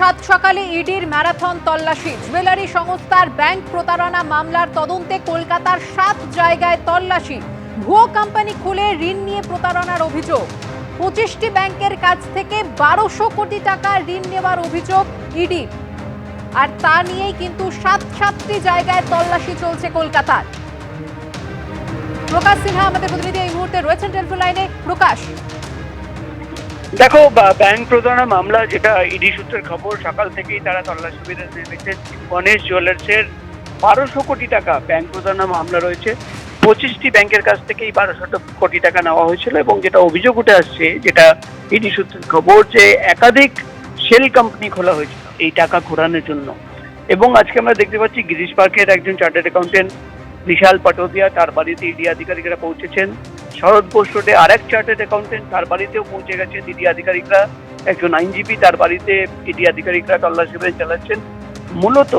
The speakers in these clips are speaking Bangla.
সাত সকালে ইডির ম্যারাথন তল্লাশি। জুয়েলারি সংস্থার ব্যাংক প্রতারণা মামলার তদন্তে কলকাতার সাত জায়গায় তল্লাশি। ভুয়ো কোম্পানি খুলে ঋণ নিয়ে প্রতারণার অভিযোগ। পঁচিশটি ব্যাংকের কাছ থেকে বারোশো কোটি টাকা ঋণ নেওয়ার অভিযোগ ইডি। আর তা নিয়েই কিন্তু সাত সাতটি জায়গায় তল্লাশি চলছে কলকাতার। প্রকাশ সিনহা, আমাদের প্রতিনিধি এই মুহূর্তে রয়েছেন টেলিফোন লাইনে। প্রকাশ। দেখো ব্যাংক প্রতারণা মামলা যেটা ইডি সূত্রের খবর, সকাল থেকেই তারা তল্লাশি অভিযান নেমেছে গণেশ জুয়েলার্সের বারোশো কোটি টাকা ব্যাংক প্রতারণা মামলা রয়েছে। পঁচিশটি ব্যাংকের কাছ থেকে এই বারোশো কোটি টাকা নেওয়া হয়েছিল এবং যেটা অভিযোগ উঠে আসছে, যেটা ইডি সূত্রের খবর যে একাধিক সেল কোম্পানি খোলা হয়েছিল এই টাকা ঘোরানোর জন্য। এবং আজকে আমরা দেখতে পাচ্ছি গিরিশ পার্কের একজন চার্টার্ড অ্যাকাউন্টেন্ট বিশাল পাটোদিয়া, তার বাড়িতে ইডি আধিকারিকরা পৌঁছেছেন। শরৎ বোস রোডে আরেক চার্টার্ড অ্যাকাউন্টেন্ট তার বাড়িতেও পৌঁছে গেছে। ইডি আধিকারিকরা, একজন আইনজীবী তার বাড়িতে ইডি আধিকারিকরা তল্লাশি অভিযান চালাচ্ছেন। মূলত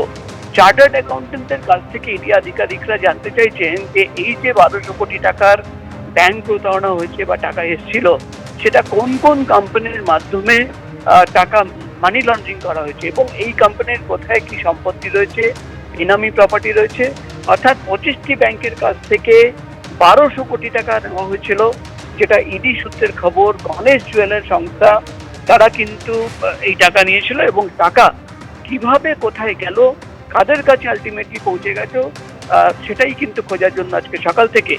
চার্টার্ড অ্যাকাউন্টেন্টের কাছ থেকে ইডি আধিকারিকরা জানতে চাইছেন যে এই যে বারোশো কোটি টাকার ব্যাংক প্রতারণা হয়েছে বা টাকা এসেছিল, সেটা কোন কোন কোম্পানির মাধ্যমে টাকা মানি লন্ডারিং করা হয়েছে এবং এই কোম্পানির কোথায় কি সম্পত্তি রয়েছে ইনামি প্রপার্টি রয়েছে। অর্থাৎ পঁচিশটি ব্যাংকের কাছ থেকে বারোশো কোটি টাকা নেওয়া হয়েছিল। যেটা ইডি সূত্রের খবর, গণেশ জুয়েলার সংস্থা, তারা কিন্তু এই টাকা নিয়েছিল এবং টাকা কীভাবে কোথায় গেল, কাদের কাছে আলটিমেটলি পৌঁছে গেছে সেটাই কিন্তু খোঁজার জন্য আজকে সকাল থেকে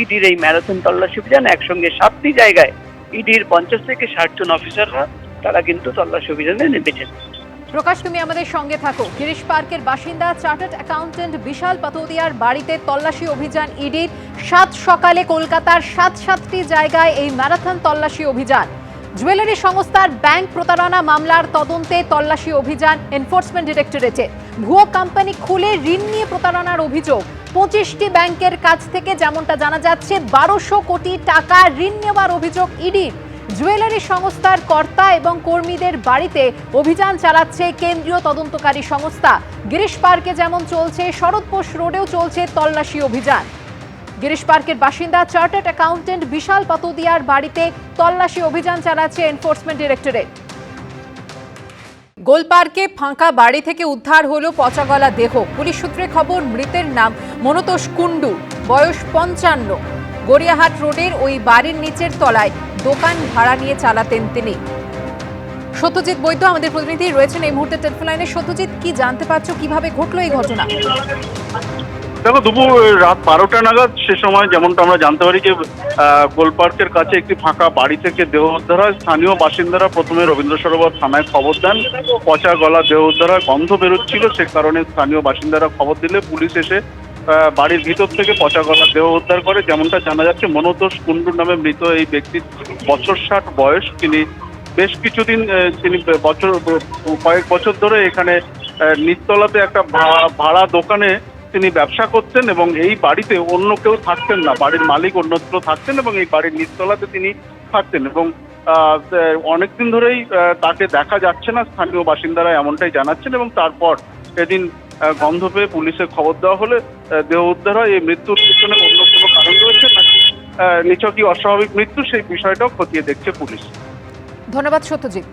ইডির এই ম্যারাথন তল্লাশি অভিযান, একসঙ্গে সাতটি জায়গায় ইডির পঞ্চাশ থেকে ষাট জন অফিসাররা তারা কিন্তু তল্লাশি অভিযানে নেমেছেন। প্রকাশ, তুমি আমাদের সঙ্গে থাকো। গিরিশ পার্কের বাসিন্দা, চার্টার্ড অ্যাকাউন্টেন্ট বিশাল পাতোদিয়ার বাড়িতে তল্লাশি অভিযান, ইডির সাত সকালে কলকাতার সাত সাতটি জায়গায় এই ম্যারাথন তল্লাশি অভিযান। জুয়েলারি সংস্থার ব্যাংক প্রতারণা মামলার তদন্তে তল্লাশি অভিযান এনফোর্সমেন্ট ডিরেক্টরেটে ভুয়ো কোম্পানি খুলে ঋণ নিয়ে প্রতারণার অভিযোগ। পঁচিশটি ব্যাংকের কাছ থেকে যেমনটা জানা যাচ্ছে, বারোশো কোটি টাকা ঋণ নেওয়ার অভিযোগ ইডির। জুয়েলারি সংস্থার কর্তা এবং কর্মীদের বাড়িতে অভিযান চালাচ্ছে কেন্দ্রীয় তদন্তকারী সংস্থা। গিরিশ পার্কে যেমন চলছে শরৎপোষ রোডেও চলছে তল্লাশি অভিযান। গিরিশ পার্কের বাসিন্দা, চার্টার্ড অ্যাকাউন্টেন্ট বিশাল পাতোদিয়ার বাড়িতে তল্লাশি অভিযান চালাচ্ছে এনফোর্সমেন্ট ডিরেক্টরেট। গোলপার্কে ফাঁকা বাড়ি থেকে উদ্ধার হলো পচাগলা দেহ। পুলিশ সূত্রে খবর, মৃতের নাম মনতোষ কুণ্ডু, বয়স পঞ্চান্ন। গড়িয়াহাট রোডের ওই বাড়ির নিচের তলায় দোকান ভাড়া নিয়ে চালাতেন তিনি। সত্যজিৎ বৈদ্য আমাদের প্রতিনিধি রয়েছেন এই মুহূর্তে টেলিফোন সত্যজিৎ কি জানতে পারছ? কীভাবে ঘটলো এই ঘটনা? দেখো দুপুর রাত বারোটা নাগাদ সে সময় যেমনটা আমরা জানতে পারি যে আহ, গোলপার্কের কাছে একটি ফাঁকা বাড়ি থেকে দেহ উদ্ধার হয়। স্থানীয় বাসিন্দারা প্রথমে রবীন্দ্র সরোবর থানায় খবর দেন। পচা গলা দেহ উদ্ধার হয়। গন্ধ বেরোচ্ছিল। সে কারণে স্থানীয় বাসিন্দারা খবর দিলে পুলিশ এসে বাড়ির ভিতর থেকে পচা গলা দেহ উদ্ধার করে, যেমনটা জানা যাচ্ছে, মনোতোষ কুণ্ডুর নামে মৃত এই ব্যক্তির বছর ষাট বয়স। তিনি বেশ কিছুদিন তিনি বছর, কয়েক বছর ধরে এখানে নিচতলাতে একটা ভাড়া দোকানে তিনি ব্যবসা করতেন এবং এই বাড়িতে অন্য কেউ থাকতেন না। বাড়ির মালিক অন্যত্র থাকতেন এবং এই বাড়ির নিচতলাতে তিনি থাকতেন এবং অনেকদিন ধরেই তাকে দেখা যাচ্ছে না। স্থানীয় বাসিন্দারা এমনটাই জানাচ্ছেন এবং তারপর এদিন গন্ধ পেয়ে পুলিশে খবর দেওয়া হলে দেহ উদ্ধার হয়। এই মৃত্যুর পিছনে অন্য কোনো কারণ রয়েছে? নাকি নিচকি অস্বাভাবিক মৃত্যু? সেই বিষয়টাও খতিয়ে দেখছে পুলিশ। ধন্যবাদ, সত্যজিৎ।